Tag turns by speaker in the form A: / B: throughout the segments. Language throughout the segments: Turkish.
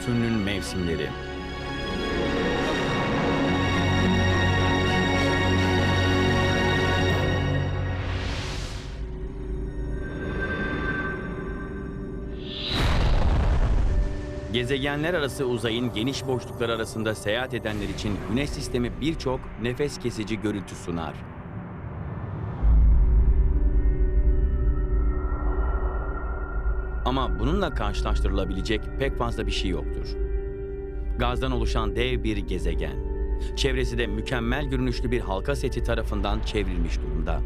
A: Satürn'ün mevsimleri. Gezegenler arası uzayın geniş boşluklar arasında seyahat edenler için Güneş sistemi birçok nefes kesici görüntü sunar. Ama bununla karşılaştırılabilecek pek fazla bir şey yoktur. Gazdan oluşan dev bir gezegen. Çevresi de mükemmel görünüşlü bir halka seti tarafından çevrilmiş durumda.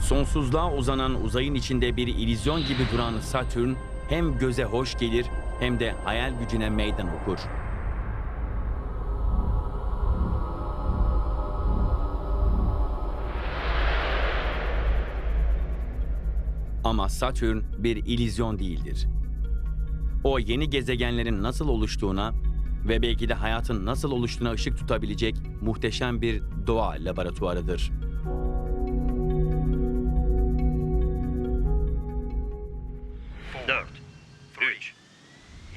A: Sonsuzluğa uzanan uzayın içinde bir illüzyon gibi duran Satürn hem göze hoş gelir hem de hayal gücüne meydan okur. Ama Satürn bir illüzyon değildir. O yeni gezegenlerin nasıl oluştuğuna ve belki de hayatın nasıl oluştuğuna ışık tutabilecek muhteşem bir doğa laboratuvarıdır.
B: Dört, üç.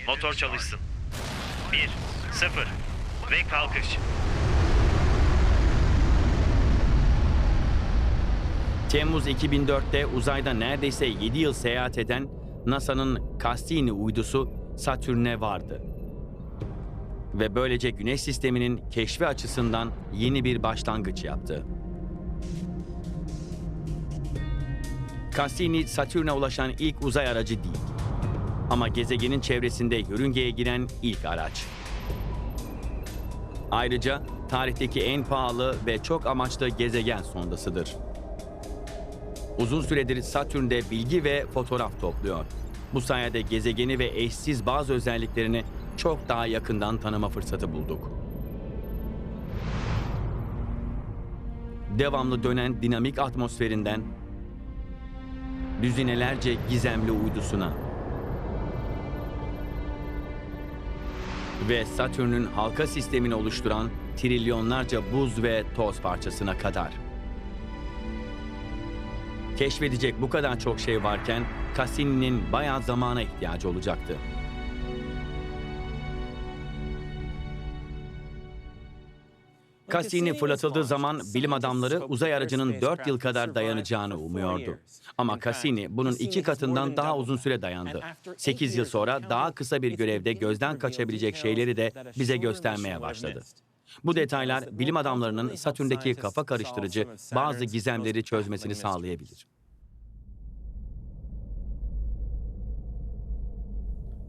B: Motor çalışsın. Bir, sıfır. Ve kalkış.
A: Temmuz 2004'te uzayda neredeyse 7 yıl seyahat eden NASA'nın Cassini uydusu Satürn'e vardı. Ve böylece Güneş sisteminin keşfi açısından yeni bir başlangıç yaptı. Cassini, Satürn'e ulaşan ilk uzay aracı değil. Ama gezegenin çevresinde yörüngeye giren ilk araç. Ayrıca tarihteki en pahalı ve çok amaçlı gezegen sondasıdır. Uzun süredir Satürn'de bilgi ve fotoğraf topluyor. Bu sayede gezegeni ve eşsiz bazı özelliklerini çok daha yakından tanıma fırsatı bulduk. Devamlı dönen dinamik atmosferinden düzinelerce gizemli uydusuna ve Satürn'ün halka sistemini oluşturan trilyonlarca buz ve toz parçasına kadar. Keşfedecek bu kadar çok şey varken Cassini'nin bayağı zamana ihtiyacı olacaktı. Cassini fırlatıldığı zaman bilim adamları uzay aracının 4 yıl kadar dayanacağını umuyordu. Ama Cassini bunun iki katından daha uzun süre dayandı. 8 yıl sonra daha kısa bir görevde gözden kaçabilecek şeyleri de bize göstermeye başladı. Bu detaylar bilim adamlarının Satürn'deki kafa karıştırıcı bazı gizemleri çözmesini sağlayabilir.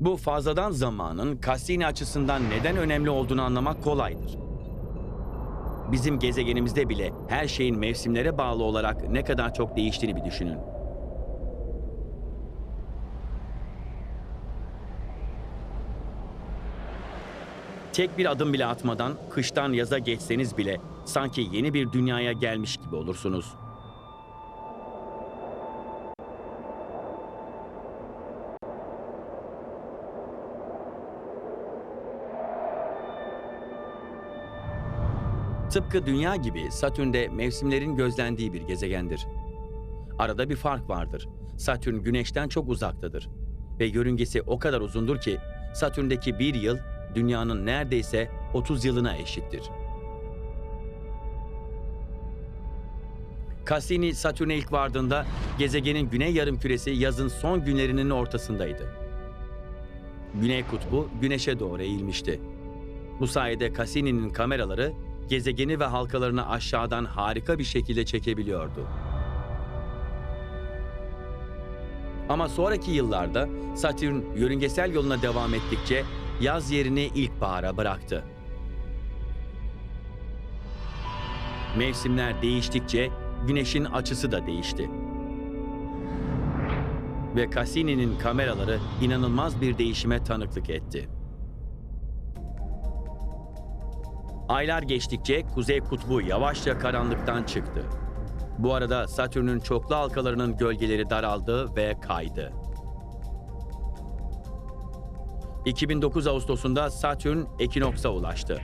A: Bu fazladan zamanın Cassini açısından neden önemli olduğunu anlamak kolaydır. Bizim gezegenimizde bile her şeyin mevsimlere bağlı olarak ne kadar çok değiştiğini bir düşünün. Tek bir adım bile atmadan kıştan yaza geçseniz bile sanki yeni bir dünyaya gelmiş gibi olursunuz. Tıpkı Dünya gibi Satürn'de mevsimlerin gözlendiği bir gezegendir. Arada bir fark vardır. Satürn Güneş'ten çok uzaktadır ve yörüngesi o kadar uzundur ki Satürn'deki bir yıl Dünya'nın neredeyse 30 yılına eşittir. Cassini Satürn'e ilk vardığında gezegenin güney yarımküresi yazın son günlerinin ortasındaydı. Güney kutbu güneşe doğru eğilmişti. Bu sayede Cassini'nin kameraları gezegeni ve halkalarını aşağıdan harika bir şekilde çekebiliyordu. Ama sonraki yıllarda Satürn yörüngesel yoluna devam ettikçe yaz yerini ilkbahara bıraktı. Mevsimler değiştikçe güneşin açısı da değişti. Ve Cassini'nin kameraları inanılmaz bir değişime tanıklık etti. Aylar geçtikçe Kuzey Kutbu yavaşça karanlıktan çıktı. Bu arada Satürn'ün çoklu halkalarının gölgeleri daraldı ve kaydı. 2009 Ağustos'unda Satürn ekinoksa ulaştı.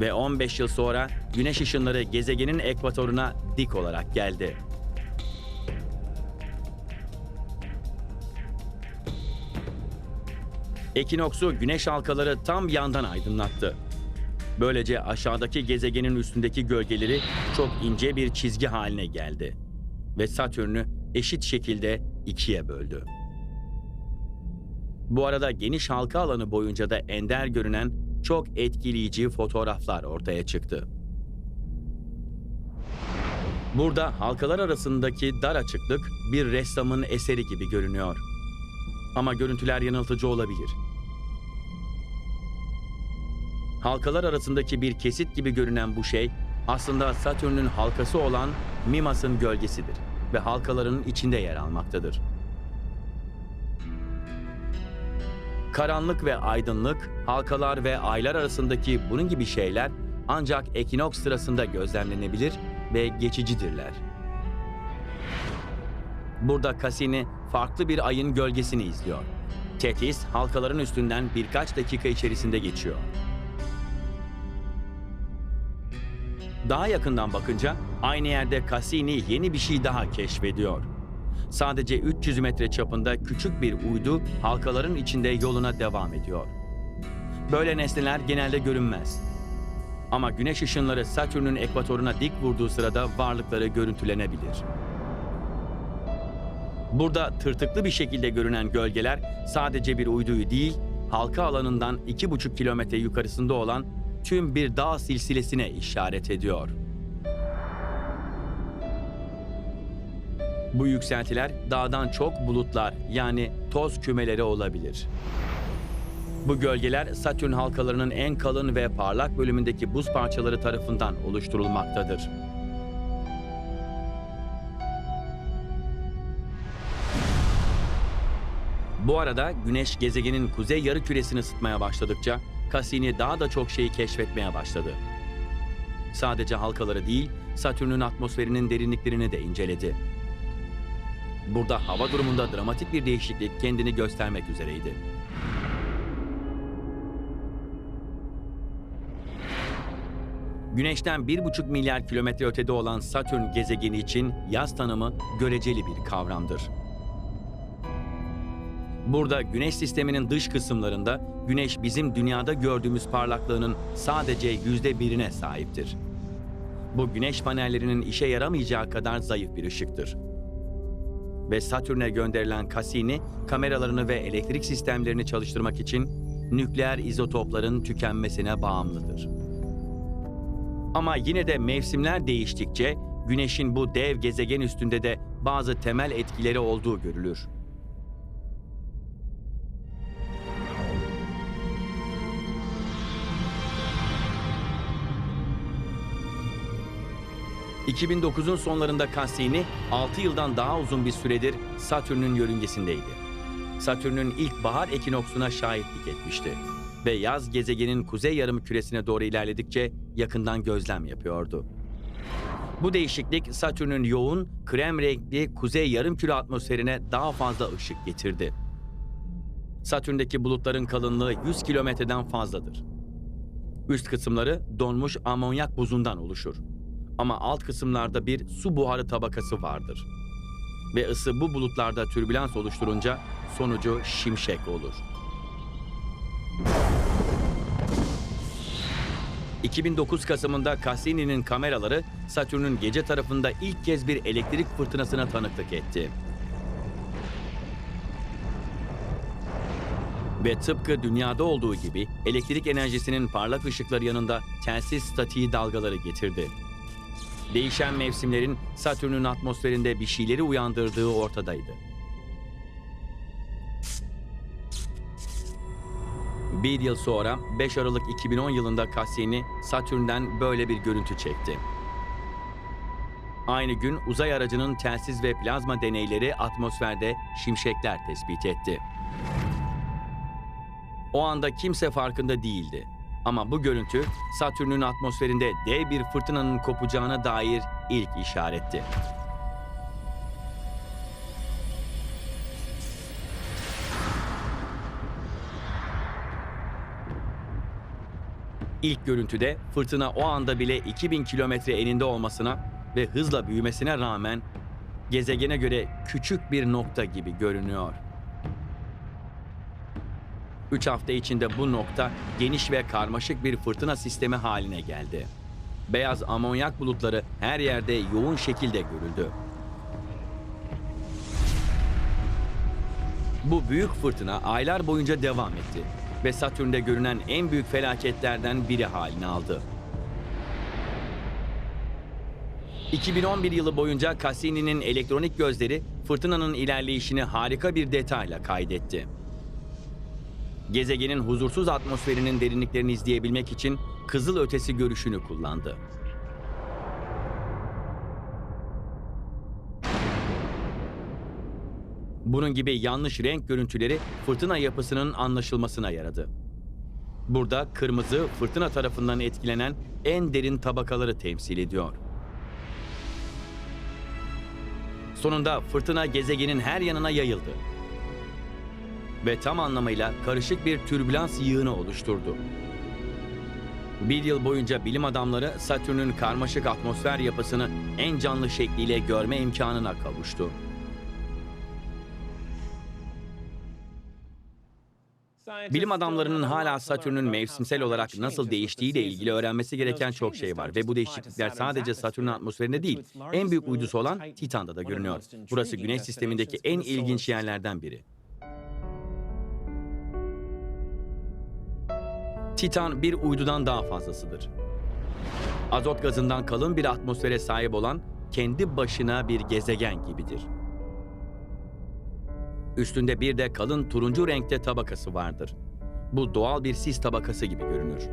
A: Ve 15 yıl sonra güneş ışınları gezegenin ekvatoruna dik olarak geldi. Ekinoksu güneş halkaları tam yandan aydınlattı. Böylece aşağıdaki gezegenin üstündeki gölgeleri çok ince bir çizgi haline geldi ve Satürn'ü eşit şekilde ikiye böldü. Bu arada geniş halka alanı boyunca da ender görünen çok etkileyici fotoğraflar ortaya çıktı. Burada halkalar arasındaki dar açıklık bir ressamın eseri gibi görünüyor. Ama görüntüler yanıltıcı olabilir. Halkalar arasındaki bir kesit gibi görünen bu şey aslında Satürn'ün halkası olan Mimas'ın gölgesidir ve halkaların içinde yer almaktadır. Karanlık ve aydınlık, halkalar ve aylar arasındaki bunun gibi şeyler ancak ekinoks sırasında gözlemlenebilir ve geçicidirler. Burada Cassini farklı bir ayın gölgesini izliyor. Tetis halkaların üstünden birkaç dakika içerisinde geçiyor. Daha yakından bakınca aynı yerde Cassini yeni bir şey daha keşfediyor. Sadece 300 metre çapında küçük bir uydu halkaların içinde yoluna devam ediyor. Böyle nesneler genelde görünmez. Ama güneş ışınları Satürn'ün ekvatoruna dik vurduğu sırada varlıkları görüntülenebilir. Burada tırtıklı bir şekilde görünen gölgeler sadece bir uyduyu değil, halka alanından 2,5 kilometre yukarısında olan tüm bir dağ silsilesine işaret ediyor. Bu yükseltiler dağdan çok bulutlar yani toz kümeleri olabilir. Bu gölgeler Satürn halkalarının en kalın ve parlak bölümündeki buz parçaları tarafından oluşturulmaktadır. Bu arada Güneş gezegenin kuzey yarı küresini ısıtmaya başladıkça Cassini daha da çok şeyi keşfetmeye başladı. Sadece halkaları değil, Satürn'ün atmosferinin derinliklerini de inceledi. Burada hava durumunda dramatik bir değişiklik kendini göstermek üzereydi. Güneş'ten 1,5 milyar kilometre ötede olan Satürn gezegeni için yaz tanımı göreceli bir kavramdır. Burada Güneş sisteminin dış kısımlarında Güneş bizim dünyada gördüğümüz parlaklığının sadece yüzde birine sahiptir. Bu güneş panellerinin işe yaramayacağı kadar zayıf bir ışıktır. Ve Satürn'e gönderilen Cassini, kameralarını ve elektrik sistemlerini çalıştırmak için nükleer izotopların tükenmesine bağımlıdır. Ama yine de mevsimler değiştikçe Güneş'in bu dev gezegen üstünde de bazı temel etkileri olduğu görülür. ...2009'un sonlarında Cassini 6 yıldan daha uzun bir süredir Satürn'ün yörüngesindeydi. Satürn'ün ilk bahar ekinoksuna şahitlik etmişti ve yaz gezegenin kuzey yarım küresine doğru ilerledikçe yakından gözlem yapıyordu. Bu değişiklik Satürn'ün yoğun, krem renkli kuzey yarımküre atmosferine daha fazla ışık getirdi. Satürn'deki bulutların kalınlığı 100 kilometreden fazladır. Üst kısımları donmuş amonyak buzundan oluşur. Ama alt kısımlarda bir su buharı tabakası vardır. Ve ısı bu bulutlarda türbülans oluşturunca sonucu şimşek olur. 2009 Kasım'ında Cassini'nin kameraları Satürn'ün gece tarafında ilk kez bir elektrik fırtınasına tanıklık etti. Ve tıpkı dünyada olduğu gibi elektrik enerjisinin parlak ışıkları yanında telsiz statiği dalgaları getirdi. Değişen mevsimlerin Satürn'ün atmosferinde bir şeyleri uyandırdığı ortadaydı. Bir yıl sonra 5 Aralık 2010 yılında Cassini Satürn'den böyle bir görüntü çekti. Aynı gün uzay aracının telsiz ve plazma deneyleri atmosferde şimşekler tespit etti. O anda kimse farkında değildi. Ama bu görüntü Satürn'ün atmosferinde dev bir fırtınanın kopacağına dair ilk işaretti. İlk görüntüde fırtına o anda bile 2000 kilometre eninde olmasına ve hızla büyümesine rağmen gezegene göre küçük bir nokta gibi görünüyor. 3 hafta içinde bu nokta geniş ve karmaşık bir fırtına sistemi haline geldi. Beyaz amonyak bulutları her yerde yoğun şekilde görüldü. Bu büyük fırtına aylar boyunca devam etti ve Satürn'de görünen en büyük felaketlerden biri halini aldı. 2011 yılı boyunca Cassini'nin elektronik gözleri fırtınanın ilerleyişini harika bir detayla kaydetti. Gezegenin huzursuz atmosferinin derinliklerini izleyebilmek için kızıl ötesi görüşünü kullandı. Bunun gibi yanlış renk görüntüleri fırtına yapısının anlaşılmasına yaradı. Burada kırmızı fırtına tarafından etkilenen en derin tabakaları temsil ediyor. Sonunda fırtına gezegenin her yanına yayıldı. Ve tam anlamıyla karışık bir türbülans yığını oluşturdu. Bir yıl boyunca bilim adamları Satürn'ün karmaşık atmosfer yapısını en canlı şekliyle görme imkanına kavuştu. Bilim adamlarının hala Satürn'ün mevsimsel olarak nasıl değiştiğiyle ilgili öğrenmesi gereken çok şey var ve bu değişiklikler sadece Satürn'ün atmosferinde değil, en büyük uydusu olan Titan'da da görünüyor. Burası Güneş sistemindeki en ilginç yerlerden biri. Titan bir uydudan daha fazlasıdır. Azot gazından kalın bir atmosfere sahip olan kendi başına bir gezegen gibidir. Üstünde bir de kalın turuncu renkte tabakası vardır. Bu doğal bir sis tabakası gibi görünür.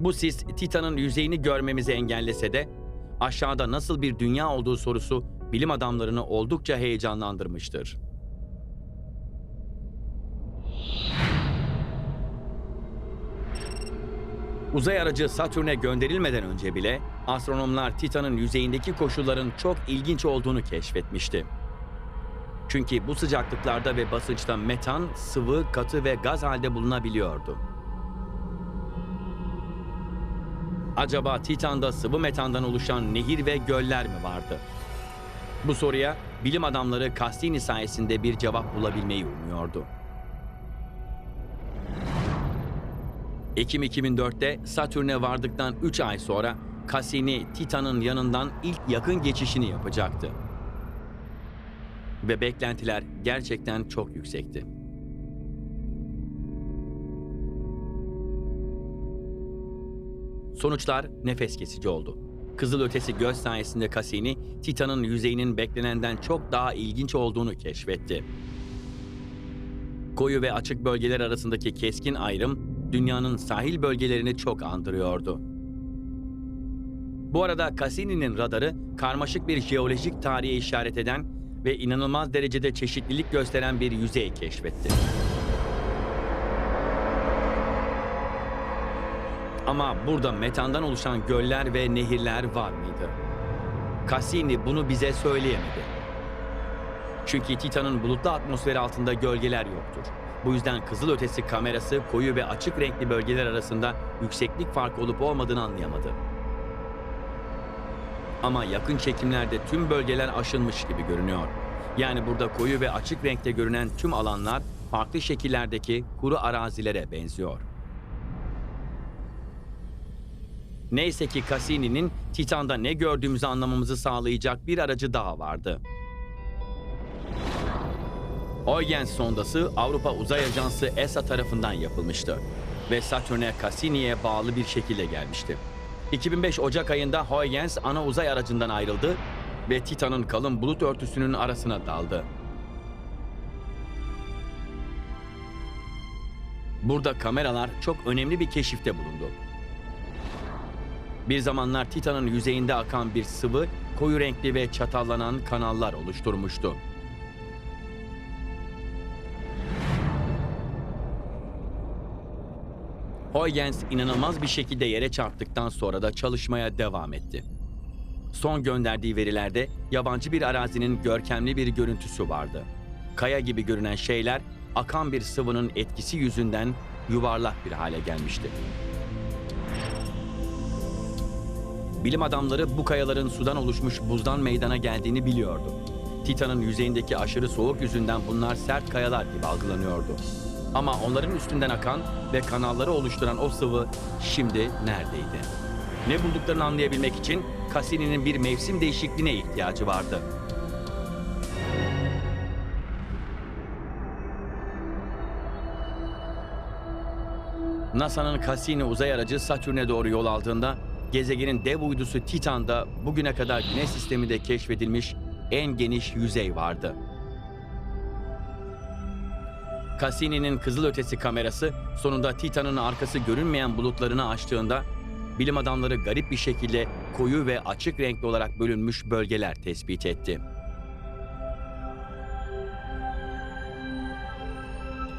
A: Bu sis Titan'ın yüzeyini görmemizi engellese de aşağıda nasıl bir dünya olduğu sorusu bilim adamlarını oldukça heyecanlandırmıştır. Uzay aracı Satürn'e gönderilmeden önce bile astronomlar Titan'ın yüzeyindeki koşulların çok ilginç olduğunu keşfetmişti. Çünkü bu sıcaklıklarda ve basınçta metan, sıvı, katı ve gaz halde bulunabiliyordu. Acaba Titan'da sıvı metandan oluşan nehir ve göller mi vardı? Bu soruya bilim adamları Cassini sayesinde bir cevap bulabilmeyi umuyordu. Ekim 2004'te Satürn'e vardıktan 3 ay sonra Cassini Titan'ın yanından ilk yakın geçişini yapacaktı. Ve beklentiler gerçekten çok yüksekti. Sonuçlar nefes kesici oldu. Kızıl ötesi göz sayesinde Cassini, Titan'ın yüzeyinin beklenenden çok daha ilginç olduğunu keşfetti. Koyu ve açık bölgeler arasındaki keskin ayrım, dünyanın sahil bölgelerini çok andırıyordu. Bu arada Cassini'nin radarı karmaşık bir jeolojik tarihe işaret eden ve inanılmaz derecede çeşitlilik gösteren bir yüzey keşfetti. Ama burada metandan oluşan göller ve nehirler var mıydı? Cassini bunu bize söyleyemedi. Çünkü Titan'ın bulutlu atmosferi altında gölgeler yoktur. Bu yüzden kızılötesi kamerası koyu ve açık renkli bölgeler arasında yükseklik farkı olup olmadığını anlayamadı. Ama yakın çekimlerde tüm bölgeler aşınmış gibi görünüyor. Yani burada koyu ve açık renkte görünen tüm alanlar farklı şekillerdeki kuru arazilere benziyor. Neyse ki Cassini'nin Titan'da ne gördüğümüzü anlamamızı sağlayacak bir aracı daha vardı. Huygens sondası Avrupa Uzay Ajansı ESA tarafından yapılmıştı ve Satürn'e Cassini'ye bağlı bir şekilde gelmişti. 2005 Ocak ayında Huygens ana uzay aracından ayrıldı ve Titan'ın kalın bulut örtüsünün arasına daldı. Burada kameralar çok önemli bir keşifte bulundu. Bir zamanlar Titan'ın yüzeyinde akan bir sıvı, koyu renkli ve çatallanan kanallar oluşturmuştu. Huygens inanılmaz bir şekilde yere çarptıktan sonra da çalışmaya devam etti. Son gönderdiği verilerde yabancı bir arazinin görkemli bir görüntüsü vardı. Kaya gibi görünen şeyler akan bir sıvının etkisi yüzünden yuvarlak bir hale gelmişti. Bilim adamları bu kayaların sudan oluşmuş buzdan meydana geldiğini biliyordu. Titan'ın yüzeyindeki aşırı soğuk yüzünden bunlar sert kayalar gibi algılanıyordu. Ama onların üstünden akan ve kanalları oluşturan o sıvı şimdi neredeydi? Ne bulduklarını anlayabilmek için Cassini'nin bir mevsim değişikliğine ihtiyacı vardı. NASA'nın Cassini uzay aracı Satürn'e doğru yol aldığında gezegenin dev uydusu Titan'da bugüne kadar Güneş sisteminde keşfedilmiş en geniş yüzey vardı. Cassini'nin kızılötesi kamerası sonunda Titan'ın arkası görünmeyen bulutlarını açtığında bilim adamları garip bir şekilde koyu ve açık renkli olarak bölünmüş bölgeler tespit etti.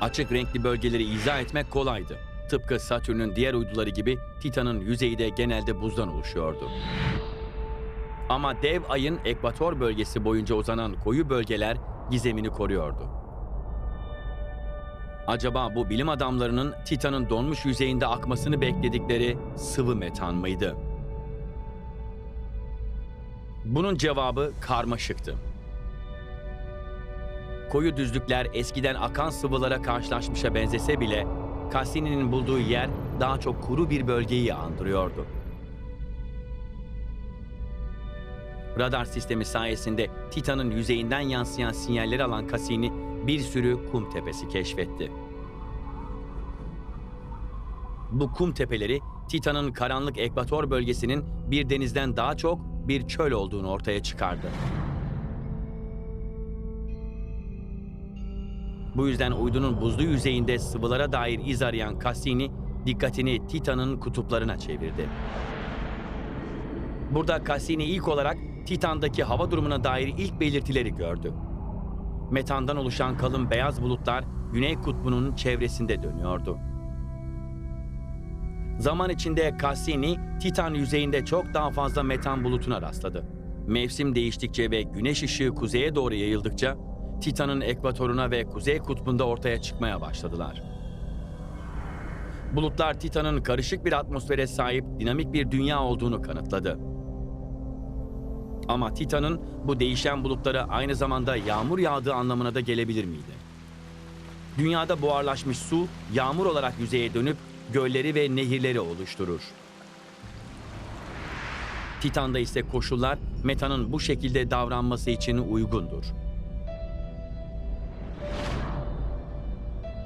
A: Açık renkli bölgeleri izah etmek kolaydı. Tıpkı Satürn'ün diğer uyduları gibi Titan'ın yüzeyi de genelde buzdan oluşuyordu. Ama dev ayın ekvator bölgesi boyunca uzanan koyu bölgeler gizemini koruyordu. Acaba bu bilim adamlarının Titan'ın donmuş yüzeyinde akmasını bekledikleri sıvı metan mıydı? Bunun cevabı karmaşıktı. Koyu düzlükler eskiden akan sıvılara karşılaşmışa benzese bile Cassini'nin bulduğu yer daha çok kuru bir bölgeyi andırıyordu. Radar sistemi sayesinde Titan'ın yüzeyinden yansıyan sinyalleri alan Cassini bir sürü kum tepesi keşfetti. Bu kum tepeleri Titan'ın karanlık ekvator bölgesinin bir denizden daha çok bir çöl olduğunu ortaya çıkardı. Bu yüzden uydunun buzlu yüzeyinde sıvılara dair iz arayan Cassini dikkatini Titan'ın kutuplarına çevirdi. Burada Cassini ilk olarak Titan'daki hava durumuna dair ilk belirtileri gördü. Metandan oluşan kalın beyaz bulutlar Güney Kutbu'nun çevresinde dönüyordu. Zaman içinde Cassini, Titan yüzeyinde çok daha fazla metan bulutuna rastladı. Mevsim değiştikçe ve güneş ışığı kuzeye doğru yayıldıkça Titan'ın ekvatoruna ve kuzey kutbunda ortaya çıkmaya başladılar. Bulutlar Titan'ın karışık bir atmosfere sahip dinamik bir dünya olduğunu kanıtladı. Ama Titan'ın bu değişen bulutlara aynı zamanda yağmur yağdığı anlamına da gelebilir miydi? Dünyada buharlaşmış su yağmur olarak yüzeye dönüp gölleri ve nehirleri oluşturur. Titan'da ise koşullar metanın bu şekilde davranması için uygundur.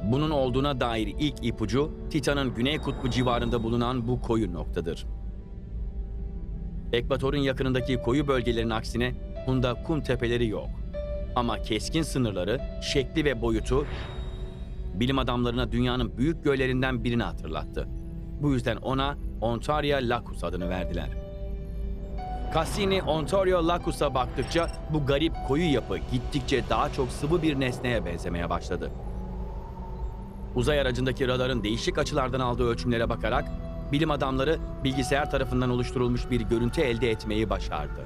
A: Bunun olduğuna dair ilk ipucu Titan'ın güney kutbu civarında bulunan bu koyu noktadır. Ekvatorun yakınındaki koyu bölgelerin aksine bunda kum tepeleri yok. Ama keskin sınırları, şekli ve boyutu bilim adamlarına dünyanın büyük göllerinden birini hatırlattı. Bu yüzden ona Ontario Lacus adını verdiler. Cassini Ontario Lacus'a baktıkça bu garip koyu yapı gittikçe daha çok sıvı bir nesneye benzemeye başladı. Uzay aracındaki radarın değişik açılardan aldığı ölçümlere bakarak bilim adamları bilgisayar tarafından oluşturulmuş bir görüntü elde etmeyi başardı.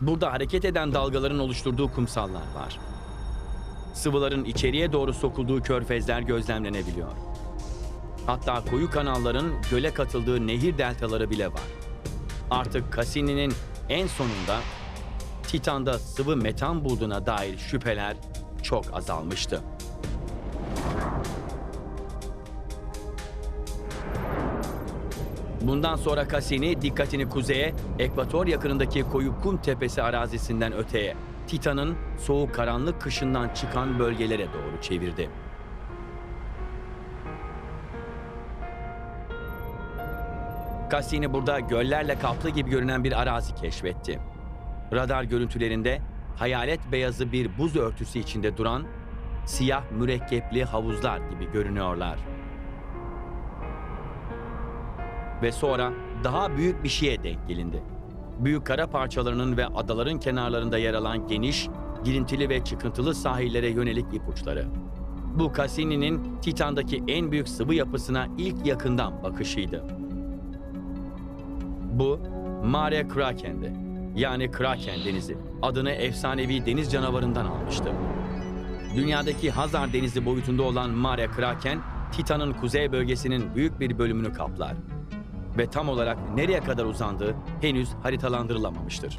A: Burada hareket eden dalgaların oluşturduğu kumsallar var. Sıvıların içeriye doğru sokulduğu körfezler gözlemlenebiliyor. Hatta koyu kanalların göle katıldığı nehir deltaları bile var. Artık Cassini'nin en sonunda Titan'da sıvı metan bulduğuna dair şüpheler çok azalmıştı. Bundan sonra Cassini dikkatini kuzeye, ekvator yakınındaki koyu kum tepesi arazisinden öteye, Titan'ın soğuk karanlık kışından çıkan bölgelere doğru çevirdi. Cassini burada göllerle kaplı gibi görünen bir arazi keşfetti. Radar görüntülerinde hayalet beyazı bir buz örtüsü içinde duran siyah mürekkepli havuzlar gibi görünüyorlar. Ve sonra daha büyük bir şeye denk gelindi. Büyük kara parçalarının ve adaların kenarlarında yer alan geniş, girintili ve çıkıntılı sahillere yönelik ipuçları. Bu Cassini'nin Titan'daki en büyük sıvı yapısına ilk yakından bakışıydı. Bu Mare Kraken'di. Yani Kraken denizi. Adını efsanevi deniz canavarından almıştı. Dünyadaki Hazar Denizi boyutunda olan Mare Kraken, Titan'ın kuzey bölgesinin büyük bir bölümünü kaplar. Ve tam olarak nereye kadar uzandığı henüz haritalandırılamamıştır.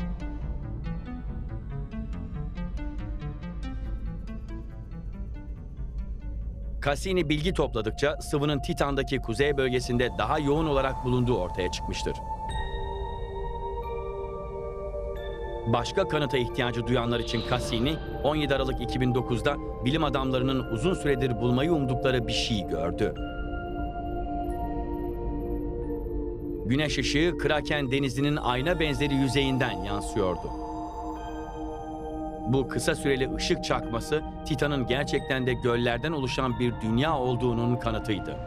A: Cassini bilgi topladıkça sıvının Titan'daki kuzey bölgesinde daha yoğun olarak bulunduğu ortaya çıkmıştır. Başka kanıta ihtiyacı duyanlar için Cassini, 17 Aralık 2009'da bilim adamlarının uzun süredir bulmayı umdukları bir şey gördü. Güneş ışığı Kraken denizinin ayna benzeri yüzeyinden yansıyordu. Bu kısa süreli ışık çakması Titan'ın gerçekten de göllerden oluşan bir dünya olduğunun kanıtıydı.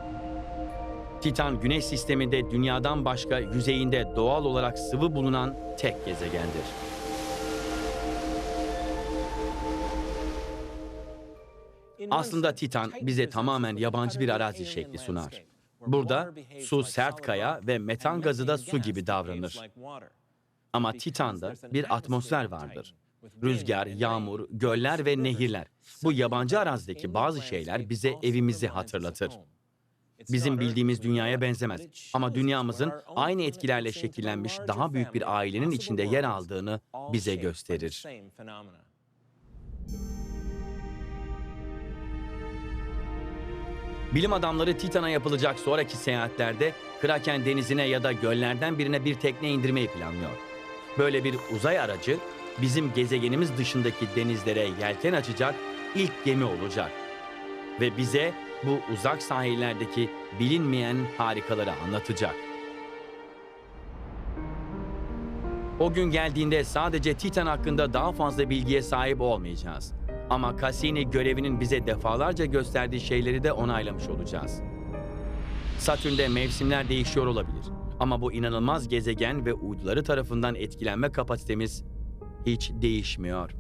A: Titan güneş sisteminde dünyadan başka yüzeyinde doğal olarak sıvı bulunan tek gezegendir. Aslında Titan bize tamamen yabancı bir arazi şekli sunar. Burada su sert kaya ve metan gazı da su gibi davranır. Ama Titan'da bir atmosfer vardır. Rüzgar, yağmur, göller ve nehirler. Bu yabancı arazideki bazı şeyler bize evimizi hatırlatır. Bizim bildiğimiz dünyaya benzemez. Ama dünyamızın aynı etkilerle şekillenmiş daha büyük bir ailenin içinde yer aldığını bize gösterir. Bilim adamları Titan'a yapılacak sonraki seyahatlerde Kraken denizine ya da göllerden birine bir tekne indirmeyi planlıyor. Böyle bir uzay aracı bizim gezegenimiz dışındaki denizlere yelken açacak ilk gemi olacak. Ve bize bu uzak sahillerdeki bilinmeyen harikaları anlatacak. O gün geldiğinde sadece Titan hakkında daha fazla bilgiye sahip olmayacağız. Ama Cassini görevinin bize defalarca gösterdiği şeyleri de onaylamış olacağız. Satürn'de mevsimler değişiyor olabilir. Ama bu inanılmaz gezegen ve uyduları tarafından etkilenme kapasitemiz hiç değişmiyor.